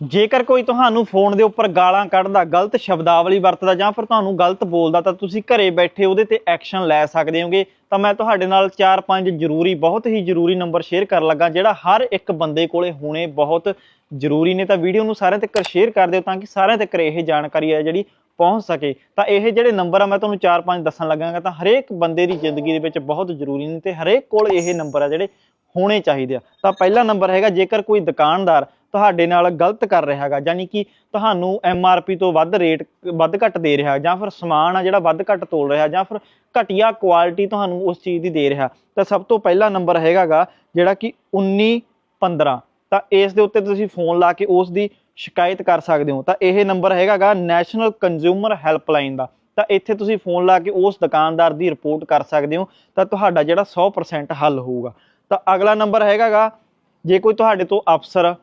ਜੇਕਰ ਕੋਈ ਤੁਹਾਨੂੰ ਫੋਨ ਦੇ ਉੱਪਰ ਗਾਲਾਂ ਕੱਢਦਾ, ਗਲਤ ਸ਼ਬਦਾਵਲੀ ਵਰਤਦਾ ਜਾਂ ਫਿਰ ਤੁਹਾਨੂੰ ਗਲਤ ਬੋਲਦਾ ਤਾਂ ਤੁਸੀਂ ਘਰੇ ਬੈਠੇ ਉਹਦੇ ਤੇ ਐਕਸ਼ਨ ਲੈ ਸਕਦੇ ਹੋਗੇ। ਤਾਂ ਮੈਂ ਤੁਹਾਡੇ ਨਾਲ 4-5 ਜ਼ਰੂਰੀ, ਬਹੁਤ ਹੀ ਜ਼ਰੂਰੀ ਨੰਬਰ ਸ਼ੇਅਰ ਕਰਨ ਲੱਗਾ, ਜਿਹੜਾ ਹਰ ਇੱਕ ਬੰਦੇ ਕੋਲੇ ਹੋਣੇ ਬਹੁਤ ਜ਼ਰੂਰੀ ਨੇ। ਤਾਂ ਵੀਡੀਓ ਨੂੰ ਸਾਰਿਆਂ ਤੱਕ ਸ਼ੇਅਰ ਕਰ ਦਿਓ ਤਾਂ ਕਿ ਸਾਰਿਆਂ ਤੱਕ ਇਹ ਜਾਣਕਾਰੀ ਹੈ ਜਿਹੜੀ ਪਹੁੰਚ ਸਕੇ। ਤਾਂ ਇਹ ਜਿਹੜੇ ਨੰਬਰ ਆ, ਮੈਂ ਤੁਹਾਨੂੰ 4-5 ਦੱਸਣ ਲੱਗਾਂਗਾ ਤਾਂ ਹਰੇਕ ਬੰਦੇ ਦੀ ਜ਼ਿੰਦਗੀ ਦੇ ਵਿੱਚ ਬਹੁਤ ਜ਼ਰੂਰੀ ਨੇ ਤੇ ਹਰੇਕ ਕੋਲ ਇਹ ਨੰਬਰ ਆ ਜਿਹੜੇ ਹੋਣੇ ਚਾਹੀਦੇ ਆ। ਤਾਂ ਪਹਿਲਾ ਨੰਬਰ ਹੈਗਾ, ਜੇਕਰ ਕੋਈ ਦੁਕਾਨਦਾਰ ਤੁਹਾਡੇ ਨਾਲ ਗਲਤ ਕਰ ਰਿਹਾ ਹੈਗਾ ਯਾਨੀ ਕਿ ਤੁਹਾਨੂੰ ਐੱਮ ਆਰ ਪੀ ਤੋਂ ਵੱਧ ਰੇਟ, ਵੱਧ ਘੱਟ ਦੇ ਰਿਹਾ, ਜਾਂ ਫਿਰ ਸਮਾਨ ਆ ਜਿਹੜਾ ਵੱਧ ਘੱਟ ਤੋਲ ਰਿਹਾ, ਜਾਂ ਫਿਰ ਘਟੀਆ ਕੁਆਲਿਟੀ ਤੁਹਾਨੂੰ ਉਸ ਚੀਜ਼ ਦੀ ਦੇ ਰਿਹਾ। ਤਾਂ ਸਭ ਤੋਂ ਪਹਿਲਾ ਨੰਬਰ ਹੈਗਾਗਾ, ਜਿਹੜਾ ਕਿ 1915 ਤਾਂ ਇਸ ਦੇ ਉੱਤੇ ਤੁਸੀਂ ਫੋਨ ਲਾ ਕੇ ਉਸ ਦੀ ਸ਼ਿਕਾਇਤ ਕਰ ਸਕਦੇ ਹੋ। ਤਾਂ ਇਹ ਨੰਬਰ ਹੈਗਾਗਾ ਨੈਸ਼ਨਲ ਕੰਜ਼ਿਊਮਰ ਹੈਲਪਲਾਈਨ ਦਾ। ਤਾਂ ਇੱਥੇ ਤੁਸੀਂ ਫੋਨ ਲਾ ਕੇ ਉਸ ਦੁਕਾਨਦਾਰ ਦੀ ਰਿਪੋਰਟ ਕਰ ਸਕਦੇ ਹੋ। ਤਾਂ ਤੁਹਾਡਾ ਜਿਹੜਾ 100% ਹੱਲ ਹੋਊਗਾ। ਤਾਂ ਅਗਲਾ ਨੰਬਰ ਹੈਗਾਗਾ, ਜੇ ਕੋਈ ਤੁਹਾਡੇ ਤੋਂ ਅਫਸਰ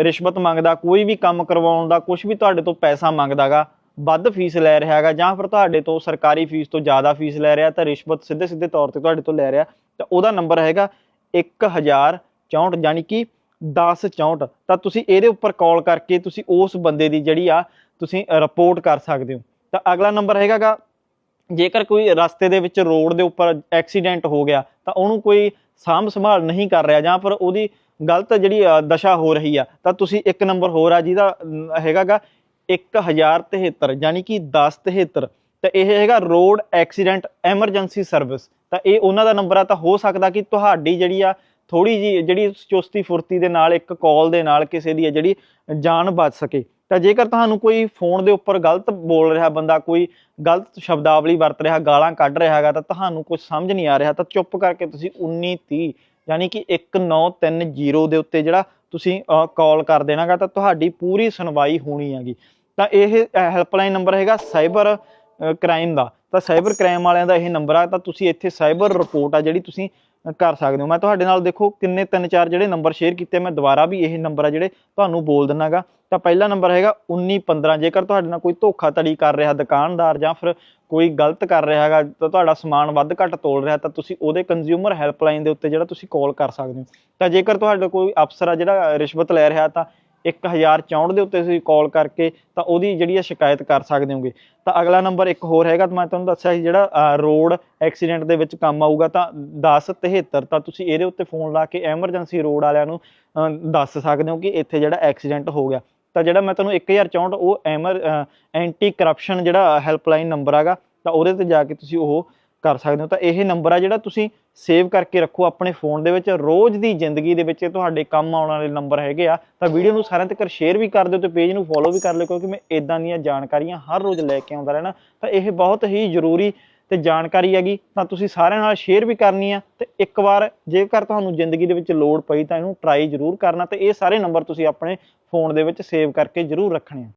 ਰਿਸ਼ਵਤ ਮੰਗਦਾ, ਕੋਈ ਵੀ ਕੰਮ ਕਰਵਾਉਣ ਦਾ ਕੁਝ ਵੀ ਤੁਹਾਡੇ ਤੋਂ ਪੈਸਾ ਮੰਗਦਾਗਾ, ਵੱਧ ਫੀਸ ਲੈ ਰਿਹਾ ਹੈਗਾ, ਜਾਂ ਫਿਰ ਤੁਹਾਡੇ ਤੋਂ ਸਰਕਾਰੀ ਫੀਸ ਤੋਂ ਜ਼ਿਆਦਾ ਫੀਸ ਲੈ ਰਿਹਾ, ਤਾਂ ਰਿਸ਼ਵਤ ਸਿੱਧੇ ਸਿੱਧੇ ਤੌਰ ਤੇ ਤੁਹਾਡੇ ਤੋਂ ਲੈ ਰਿਹਾ, ਤਾਂ ਉਹਦਾ ਨੰਬਰ ਹੈਗਾ 1064 ਯਾਨੀ ਕਿ 1064 ਤਾਂ ਤੁਸੀਂ ਇਹਦੇ ਉੱਪਰ ਕਾਲ ਕਰਕੇ ਤੁਸੀਂ ਉਸ ਬੰਦੇ ਦੀ ਜਿਹੜੀ ਆ, ਤੁਸੀਂ ਰਿਪੋਰਟ ਕਰ ਸਕਦੇ ਹੋ। ਤਾਂ ਅਗਲਾ ਨੰਬਰ ਹੈਗਾਗਾ, ਜੇਕਰ ਕੋਈ ਰਸਤੇ ਦੇ ਵਿੱਚ ਰੋਡ ਦੇ ਉੱਪਰ ਐਕਸੀਡੈਂਟ ਹੋ ਗਿਆ, ਤਾਂ ਉਹਨੂੰ ਕੋਈ ਸਾਂਭ ਸੰਭਾਲ ਨਹੀਂ ਕਰ ਰਿਹਾ ਜਾਂ ਫਿਰ ਉਹਦੀ ਗਲਤ ਜਿਹੜੀ ਦਸ਼ਾ ਹੋ ਰਹੀ ਆ ਤਾਂ ਤੁਸੀਂ ਇੱਕ ਨੰਬਰ ਹੋਰ ਆ ਜਿਹਦਾ ਅਮ, ਹੈਗਾਗਾ 1073 ਯਾਨੀ ਕਿ 1073 ਤਾਂ ਇਹ ਹੈਗਾ ਰੋਡ ਐਕਸੀਡੈਂਟ ਐਮਰਜੈਂਸੀ ਸਰਵਿਸ। ਤਾਂ ਇਹ ਉਹਨਾਂ ਦਾ ਨੰਬਰ ਆ ਤਾਂ ਹੋ ਸਕਦਾ ਕਿ ਤੁਹਾਡੀ ਜਿਹੜੀ ਆ ਥੋੜੀ ਜੀ ਜਿਹੜੀ ਚੁਸਤੀ ਫੁਰਤੀ ਦੇ ਨਾਲ ਇੱਕ ਕਾਲ ਦੇ ਨਾਲ ਕਿਸੇ ਦੀ ਆ ਜਿਹੜੀ ਜਾਨ ਬਚ ਸਕੇ। ਤਾਂ ਜੇਕਰ ਤੁਹਾਨੂੰ ਕੋਈ ਫੋਨ ਦੇ ਉੱਪਰ ਗਲਤ ਬੋਲ ਰਿਹਾ ਬੰਦਾ, ਕੋਈ ਗਲਤ ਸ਼ਬਦਾਵਲੀ ਵਰਤ ਰਿਹਾ, ਗਾਲਾਂ ਕੱਢ ਰਿਹਾ ਹੈਗਾ, ਤਾਂ ਤੁਹਾਨੂੰ ਕੁਝ ਸਮਝ ਨਹੀਂ ਆ ਰਿਹਾ, ਤਾਂ ਚੁੱਪ ਕਰਕੇ ਤੁਸੀਂ 1930 ਯਾਨੀ ਕਿ 1930 ਦੇ ਉੱਤੇ ਜਿਹੜਾ ਤੁਸੀਂ ਕਾਲ ਕਰ ਦੇਣਾਗਾ, ਤਾਂ ਤੁਹਾਡੀ ਪੂਰੀ ਸੁਣਵਾਈ ਹੋਣੀ ਹੈਗੀ। ਤਾਂ ਇਹ ਹੈਲਪਲਾਈਨ ਨੰਬਰ ਹੈਗਾ ਸਾਈਬਰ ਕ੍ਰਾਈਮ ਦਾ। ਤਾਂ ਸਾਈਬਰ ਕ੍ਰਾਈਮ ਵਾਲਿਆਂ ਦਾ ਇਹ ਨੰਬਰ ਆ, ਤਾਂ ਤੁਸੀਂ ਇੱਥੇ ਸਾਈਬਰ ਰਿਪੋਰਟ ਆ ਜਿਹੜੀ ਤੁਸੀਂ ਕਰ ਸਕਦੇ ਹੋ। ਮੈਂ ਤੁਹਾਡੇ ਨਾਲ ਦੇਖੋ ਕਿੰਨੇ, ਤਿੰਨ, ਚਾਰ ਜਿਹੜੇ ਨੰਬਰ ਸ਼ੇਅਰ ਕੀਤੇ, ਮੈਂ ਦੁਬਾਰਾ ਵੀ ਇਹ ਨੰਬਰ ਆ ਜਿਹੜੇ ਤੁਹਾਨੂੰ ਬੋਲ ਦਿੰਨਾਗਾ ਤਾਂ ਪਹਿਲਾ ਨੰਬਰ ਹੈਗਾ 1915 ਜੇਕਰ ਤੁਹਾਡੇ ਨਾਲ ਕੋਈ ਧੋਖਾਧੜੀ ਕਰ ਰਿਹਾ, ਦੁਕਾਨਦਾਰ ਜਾਂ ਫਿਰ ਕੋਈ ਗਲਤ ਕਰ ਰਿਹਾ ਹੈਗਾ, ਤਾਂ ਤੁਹਾਡਾ ਸਮਾਨ ਵੱਧ ਘੱਟ ਤੋਲ ਰਿਹਾ, ਤਾਂ ਤੁਸੀਂ ਉਹਦੇ ਕੰਜ਼ਿਊਮਰ ਹੈਲਪਲਾਈਨ ਦੇ ਉੱਤੇ ਜਿਹੜਾ ਤੁਸੀਂ ਕਾਲ ਕਰ ਸਕਦੇ ਹੋ। ਤਾਂ ਜੇਕਰ ਤੁਹਾਡਾ ਕੋਈ ਅਫਸਰ ਆ ਜਿਹੜਾ ਰਿਸ਼ਵਤ ਲੈ ਰਿਹਾ, ਤਾਂ 1064 ਦੇ ਉੱਤੇ ਤੁਸੀਂ ਕਾਲ ਕਰਕੇ ਤਾਂ ਉਹਦੀ ਜਿਹੜੀ ਆ ਸ਼ਿਕਾਇਤ ਕਰ ਸਕਦੇ ਹੋਗੇ। ਤਾਂ ਅਗਲਾ ਨੰਬਰ ਇੱਕ ਹੋਰ ਹੈਗਾ, ਤਾਂ ਮੈਂ ਤੁਹਾਨੂੰ ਦੱਸਿਆ ਸੀ ਜਿਹੜਾ ਰੋਡ ਐਕਸੀਡੈਂਟ ਦੇ ਵਿੱਚ ਕੰਮ ਆਊਗਾ, ਤਾਂ 1073 ਤਾਂ ਤੁਸੀਂ ਇਹਦੇ ਉੱਤੇ ਫੋਨ ਲਾ ਕੇ ਐਮਰਜੈਂਸੀ ਰੋਡ ਵਾਲਿਆਂ ਨੂੰ ਦੱਸ ਸਕਦੇ ਹੋ ਕਿ ਇੱਥੇ ਜਿਹੜਾ ਐਕਸੀਡੈਂਟ ਹੋ ਗਿਆ। ਤਾਂ ਜਿਹੜਾ ਮੈਂ ਤੁਹਾਨੂੰ 1064 ਉਹ ਐਮਰ ਐਂਟੀ ਕਰਪਸ਼ਨ ਜਿਹੜਾ ਹੈਲਪਲਾਈਨ ਨੰਬਰ ਹੈਗਾ, ਤਾਂ ਉਹਦੇ ਤੇ ਜਾ ਕੇ ਤੁਸੀਂ ਉਹ ਕਰ ਸਕਦੇ ਹੋ। ਤਾਂ ਇਹ ਨੰਬਰ ਆ ਜਿਹੜਾ ਤੁਸੀਂ ਸੇਵ ਕਰਕੇ ਰੱਖੋ ਆਪਣੇ ਫੋਨ ਦੇ ਵਿੱਚ। ਰੋਜ਼ ਦੀ ਜ਼ਿੰਦਗੀ ਦੇ ਵਿੱਚ ਤੁਹਾਡੇ ਕੰਮ ਆਉਣ ਵਾਲੇ ਨੰਬਰ ਹੈਗੇ ਆ। ਤਾਂ ਵੀਡੀਓ ਨੂੰ ਸਾਰਿਆਂ ਤੱਕ ਸ਼ੇਅਰ ਵੀ ਕਰ ਦਿਓ ਤੇ ਪੇਜ ਨੂੰ ਫੋਲੋ ਵੀ ਕਰ ਲਿਓ, ਕਿਉਂਕਿ ਮੈਂ ਇਦਾਂ ਦੀਆਂ ਜਾਣਕਾਰੀਆਂ ਹਰ ਰੋਜ਼ ਲੈ ਕੇ ਆਉਂਦਾ ਰਹਿਣਾ। ਤਾਂ ਇਹ ਬਹੁਤ ਹੀ ਜ਼ਰੂਰੀ ਤੇ ਜਾਣਕਾਰੀ ਹੈਗੀ। ਤਾਂ ਤੁਸੀਂ ਸਾਰਿਆਂ ਨਾਲ ਸ਼ੇਅਰ ਵੀ ਕਰਨੀ ਆ ਤੇ ਇੱਕ ਵਾਰ ਜੇਕਰ ਤੁਹਾਨੂੰ ਜ਼ਿੰਦਗੀ ਦੇ ਵਿੱਚ ਲੋੜ ਪਈ ਤਾਂ ਇਹਨੂੰ ਟਰਾਈ ਜ਼ਰੂਰ ਕਰਨਾ ਤੇ ਇਹ ਸਾਰੇ ਨੰਬਰ ਤੁਸੀਂ ਆਪਣੇ ਫੋਨ ਦੇ ਵਿੱਚ ਸੇਵ ਕਰਕੇ ਜ਼ਰੂਰ ਰੱਖਣੇ ਆ।